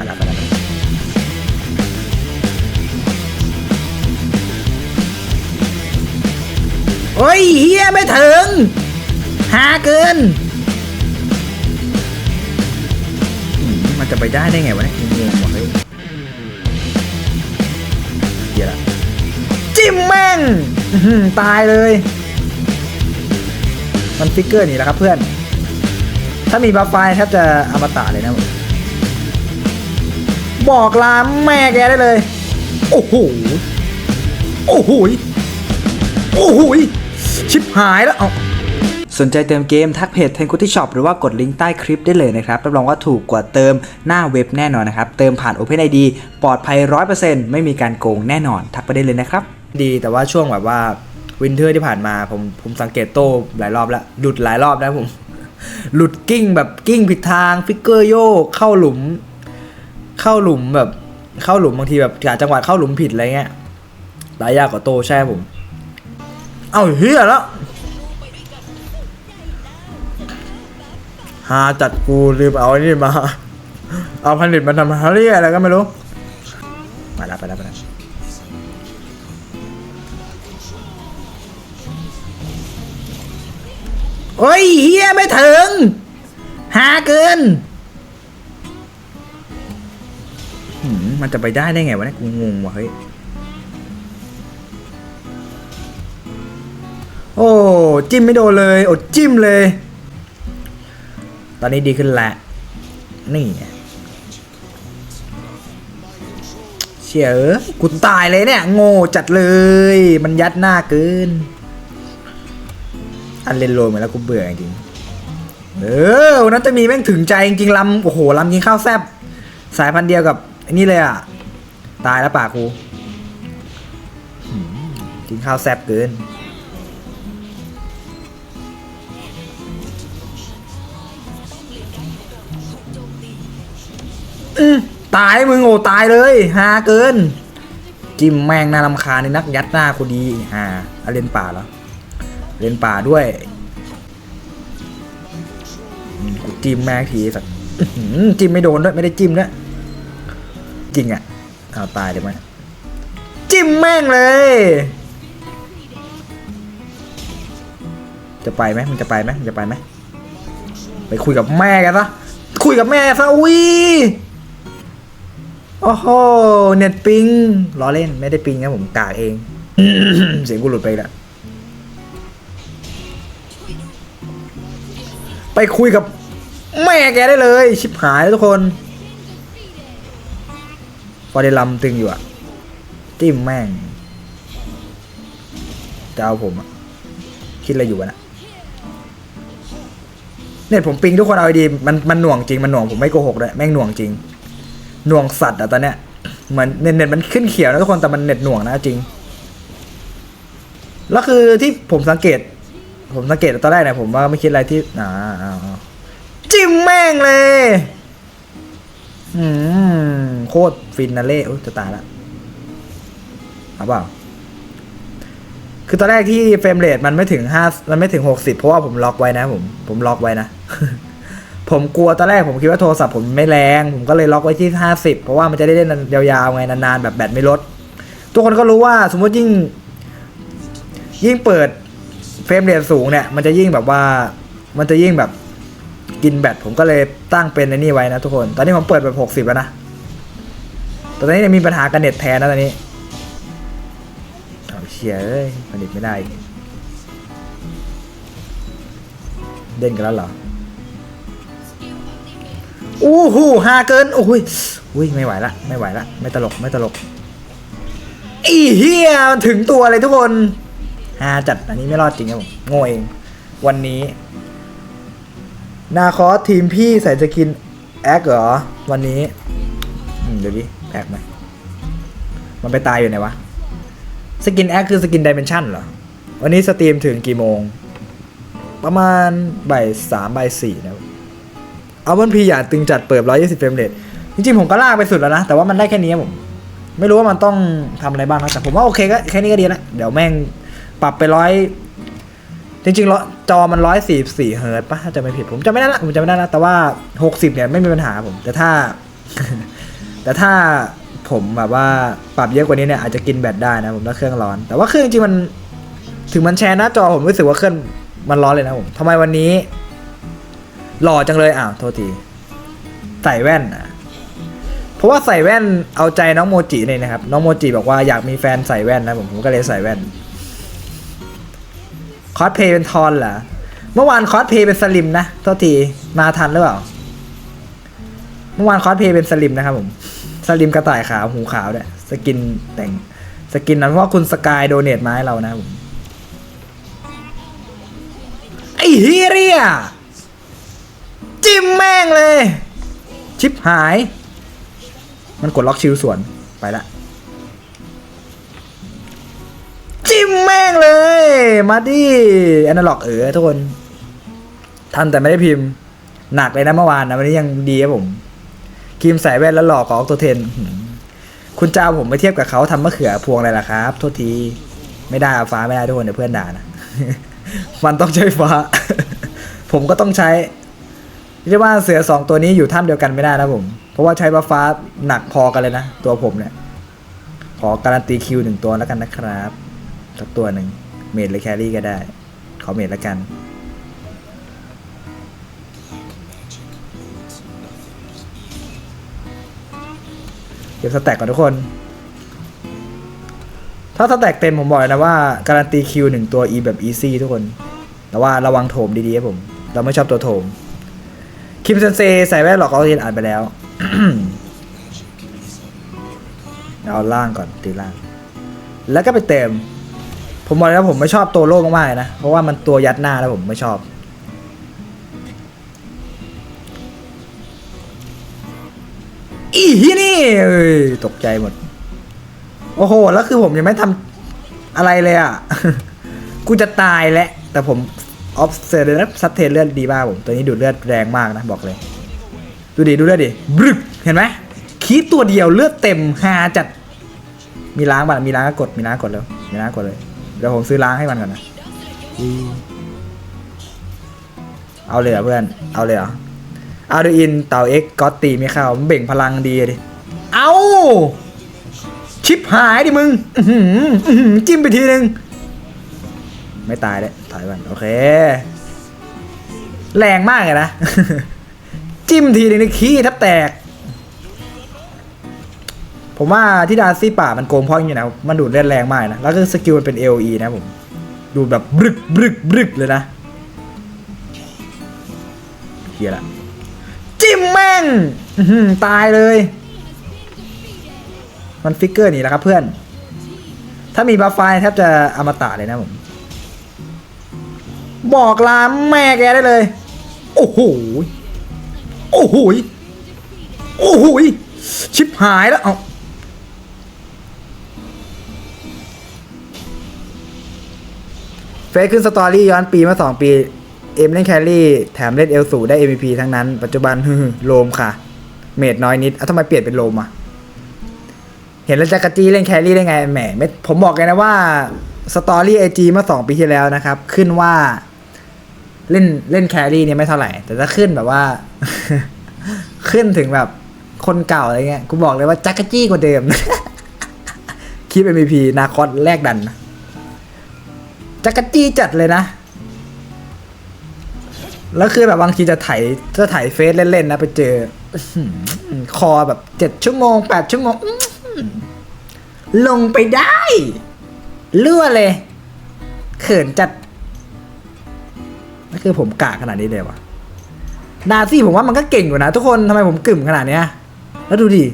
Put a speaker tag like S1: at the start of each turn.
S1: มาแล้วมาแล้วโอ้ยเฮียไม่ถึง หาเกิน มันจะไปได้ได้ไงวะเนี่ยงงๆว่ะเฮ้ยเียละจิ้มแม่งตายเลย มันฟิกเกอร์นี่แหละครับเพื่อน ถ้ามีบัฟไฟแทบจะอมตะเลยนะผม บอกลาแม่แกได้เลย โอ้โห โอ้โห โอ้โห ชิบหายแล้ว เอาสนใจเติมเกมทักเพจ t e n k u t i Shop หรือว่ากดลิงก์ใต้คลิปได้เลยนะครับ รับรองว่าถูกกว่าเติมหน้าเว็บแน่นอนนะครับ เติมผ่าน OpenID ปลอดภัย 100%ไม่มีการโกงแน่นอน ทักไปได้เลยนะครับ ดีแต่ว่าช่วงแบบว่าวินเทอร์ที่ผ่านมาผมผมสังเกตโต้หลายรอบแล้ว หลุดหลายรอบนะผม หลุดกิ้งแบบกิ้งผิดทาง ฟิกเกอร์โยกเข้าหลุม เข้าหลุมแบบเข้าหลุมบางทีแบบกาจังหวะเข้าหลุมผิดอะไรเงี้ยหลายยากกว่าโตใช่ผม เอาเฮียแล้วหาจัดกูลืมเอาไอ้นี่มา เอาผลิตมาทำฮารี่อะไรก็ไม่รู้ไปแล้วไปแล้วไปแล้วโอ้ยเฮียไม่ถึงหาเกิน มันจะไปได้ได้ไงวะเนี่ยกูงงว่ะเฮ้ย โอ้ จิ้มไม่โดนเลยอดจิ้มเลย ตอนนี้ดีขึ้นแหละ นี่เชี่ยเอ้ยกูตายเลยเนี่ย โง่จัดเลย มันยัดหน้าเกิน อันเลนโรยมาแล้วกูเบื่อจริงเออวันนั้นจะมีแม่งถึงใจจริงๆลำโอ้โหลำยิงข้าวแซบสายพันธุ์เดียวกับ อันนี้เลยอะ ตายแล้วป่ากูกินข้าวแซ่บเกิน ตายมึงโอ้ตายเลยฮาเกิน จิ้มแมงน่ารำคาญในนักยัดหน้ากูดีฮาเอาเล่นป่าแล้วเล่นป่าด้วยกูจิ้มแมงทีสักจิ้มไม่โดนด้วย ไม่ได้จิ้มด้วย จริงอะเอาตายเลยไหมจิ้มแม่งเลย จะไปไหมมันจะไปไหมมันจะไปไหมไปคุยกับแม่กันซะคุยกับแม่ซะอุ้ยโอ้โหเน็ตปิงล้อเล่นไม่ได้ปิงนะผมกากเอง เสียงกูหลุดไปล้วไปคุยกับแม่แกได้เลย ชิบหายแล้วทุกคน พอได้ลำตึงอยู่อะจิ้มแม่งจะเอาผมอะคิดอะไรอยู่วะนะเน็ตผมปิงทุกคนเอาดีมันมันหน่วงจริงมันหน่วงผมไม่โกหกเลยแม่งหน่วงจริง หน่วงสัตว์อะตอนเนี้ยเหมือนเน็ตเน็ตมันขึ้นเขียวนะทุกคนแต่มันเน็ตหน่วงนะจริงแล้วคือที่ผมสังเกต ผมสังเกตตอนแรกเนี่ยผมว่าไม่คิดอะไรที่อ่าจิ้มแม่งเลยอืม โคตรฟินนาเล่โอ้ยจะตายละเอาเปล่าคือตอนแรกที่เฟรมเรทมันไม่ถึงห้ามันไม่ถึงหกสิบเพราะว่าผมล็อกไว้นะ ผมผมล็อกไว้นะ ผมกลัวตอนแรกผมคิดว่าโทรศัพท์ผมไม่แรง ผมก็เลยล็อกไว้ที่50เพราะว่ามันจะได้เล่นยาวๆไงนานๆแบบแบตไม่ลด ทุกคนก็รู้ว่าสมมติยิ่ง ยิ่งเปิดเฟรมเรทสูงเนี่ย มันจะยิ่งแบบว่า มันจะยิ่งแบบกินแบตผมก็เลยตั้งเป็นในนี่ไว้นะทุกคน ตอนนี้ผมเปิดแบบ60แล้วนะ แต่ตอนนี้นมีปัญหากันเน็ตแทนนะตอนนี้เอาเชียเอ้ยผลิตไม่ได้ เด่นกันแล้วเหรออู้หูฮาเกินโอ้ยอุ้ยไม่ไหวละไม่ไหวละไม่ตลกไม่ตลกอีเฮียถึงตัวเลยทุกคนฮาจัดอันนี้ไม่รอดจริงครับผมโง่เอง วันนี้ นาคอสทีมพี่ใส่สกินแอคเหรอ วันนี้เดี๋ยวดิ แอคไหมมันไปตายอยู่ไหนวะ สกินแอคคือสกินดิเมนชันเหรอ วันนี้สตรีมถึงกี่โมง ประมาณบ่ายสามบ่ายสี่นะเอาวันพีอย่าตึงจัดเปิด120เฟรมเรทจริงๆ ผมก็ลากไปสุดแล้วนะ แต่ว่ามันได้แค่นี้ผม ไม่รู้ว่ามันต้องทำอะไรบ้างนะแต่ผมว่าโอเคก็แค่นี้ก็ดีแล้วเดี๋ยวแม่งปรับไปร้อยจริงๆร้อจอมันร้อยสี่สี่เฮิร์ตป่ะถ้าจะไม่ผิดผมจำไม่ได้ละผมจำไม่ได้ละแต่ว่าหกสิบเนี่ยไม่มีปัญหาผม แต่ถ้า แต่ถ้าผมแบบว่าปรับเยอะกว่านี้เนี่ยอาจจะกินแบตได้นะผมถ้าเครื่องร้อน แต่ว่าเครื่องจริงมันถึงมันแชร์หน้าจอผมรู้สึกว่าเครื่องมันร้อนเลยนะผมทำไมวันนี้ หล่อจังเลยอ้าวโทษทีใส่แว่นอะเพราะว่าใส่แว่นเอาใจน้องโมจิเนี่ยนะครับ น้องโมจิบอกว่าอยากมีแฟนใส่แว่นนะผมผมก็เลยใส่แว่นคอสเพย์เป็นทอนเหรอเมื่อวานคอสเพย์เป็นสลิมนะโทษทีมาทันหรือเปล่า เมื่อวานคอสเพย์เป็นสลิมนะครับผม สลิมกระต่ายขาวหูขาวเนี่ยสกินแต่งสกินนั้นเพราะคุณสกายโดเนทมาให้เรานะผมไอ้เฮียเรียจิ้มแม่งเลย ชิปหาย มันกดล็อกชิลส่วนไปละ จิ้มแม่งเลย มาดิแอนาล็อกเออทุกคนทันแต่ไม่ได้พิมพ์ หนักเลยนะเมื่อวานนะวันนี้ยังดีครับผม ครีมใส่แว่นแล้วหลอกกับออกตัวเทน คุณจะเอาผมไปเทียบกับเขาทำมะเขือพวงอะไรล่ะครับ โทษที ไม่ได้ฟ้าไม่ได้ทุกคนเดี๋ยวเพื่อนด่านะ มันต้องใช้ฟ้า ผมก็ต้องใช้เรียกว่าเสือสองตัวนี้อยู่ถ้ำเดียวกันไม่ได้นะผม เพราะว่าใช้ฟ้าฟ้าหนักพอกันเลยนะ ตัวผมเนี่ย ขอการันตีคิวหนึ่งตัวแล้วกันนะครับสักตัวหนึ่งเมดหรือแครี่ก็ได้ ขอเมดแล้วกัน เก็บสแต็กก่อนทุกคน ถ้าสแต็กเต็มผมบอกเลยนะว่า การันตีคิวหนึ่งตัว E แบบ easy ทุกคน แต่ว่าระวังโถมดีๆครับผม เราไม่ชอบตัวโถม คิมเซนเซใส่แว่นหลอกเอาเทนอ่านไปแล้วเอาล่างก่อนตีล่าง แล้วก็ไปเติมผมบอกเลยนะผมไม่ชอบตัวโล่มากๆเลยนะ เพราะว่ามันตัวยัดหน้าแล้วผมไม่ชอบ อีที่นี่เอ้ยตกใจหมด โอ้โห แล้วคือผมยังไม่ทำอะไรเลยอะ กูจะตายแล้วแต่ผมออฟเซอร์เลยนะซัดเทนเลือดดีมากผม ตัวนี้ดูดเลือดแรงมากนะบอกเลย ดูดิ ดูเลือดดิ บรึก เห็นไหมคีดตัวเดียวเลือดเต็มฮาจัด มีล้างบ้างมีล้างก็กด มีล้างกดแล้ว มีล้างกดเลย เดี๋ยวผมซื้อล้างให้มันก่อนนะ เอาเลยเหรอเพื่อน เอาเลยเหรอ อาร์ดูอินเต่าเอ็กก็ตีไม่เข้ามันเบ่งพลังดีอะดิ เอาชิปหายดิมึงอื้อหืออื้อหือจิ้มไปทีนึง ไม่ตายเลยถอยก่อนโอเค แรงมากเลยนะ จิ้มทีนึงนี่ขี้แทับแตก ผมว่าที่ดาซี่ป่ามันโกงเพ่ออยู่นะ มันดูดเลือดแรงมากนะ แล้วก็สกิลมันเป็น LE นะผม ดูดแบบบรึกบรึกบรึกเลยนะเฮียละ จิ้มแม่งตายเลย มันฟิกเกอร์นี่แหละครับเพื่อน ถ้ามีบัฟไฟแทบจะอมตะเลยนะผม บอกลาแม่แกได้เลย โอ้โห โอ้โห โอ้โห ชิบหายแล้ว เอาเฟซขึ้นสตอรี่ย้อนปีมาสองปี เอ็มเล่นแครี่แถมเล่นเอลสูได้ MVP ทั้งนั้น ปัจจุบันโลมค่ะ เมดน้อยนิดอ้าทำไมเปลี่ยนเป็นโลมอะ เห็นแล้วจักรจี้เล่นแครี่ได้ไงแหมไม่ผมบอกเลยนะว่าสตอรี่ไอจีเมื่อสองปีที่แล้วนะครับ ขึ้นว่าเล่นเล่นแครี่เนี่ยไม่เท่าไหร่ แต่ถ้าขึ้นแบบว่า ขึ้นถึงแบบคนเก่าอะไรเงี้ยกูบอกเลยว่าจักรจี้กว่าเดิม คลิป MVP นาคอสแลกดันจักรจี้จัดเลยนะ แล้วคือแบบบางทีจะถ่ายจะถ่ายเฟซเล่นๆนะไปเจอคอแบบเจ็ดชั่วโมงแปดชั่วโมงลงไปได้รั่วเลย เขินจัดนั่นคือผมกะขนาดนี้เลยวะดาซี่ผมว่ามันก็เก่งอยู่นะทุกคนทำไมผมกึ่มขนาดเนี้ย แล้วดูดิ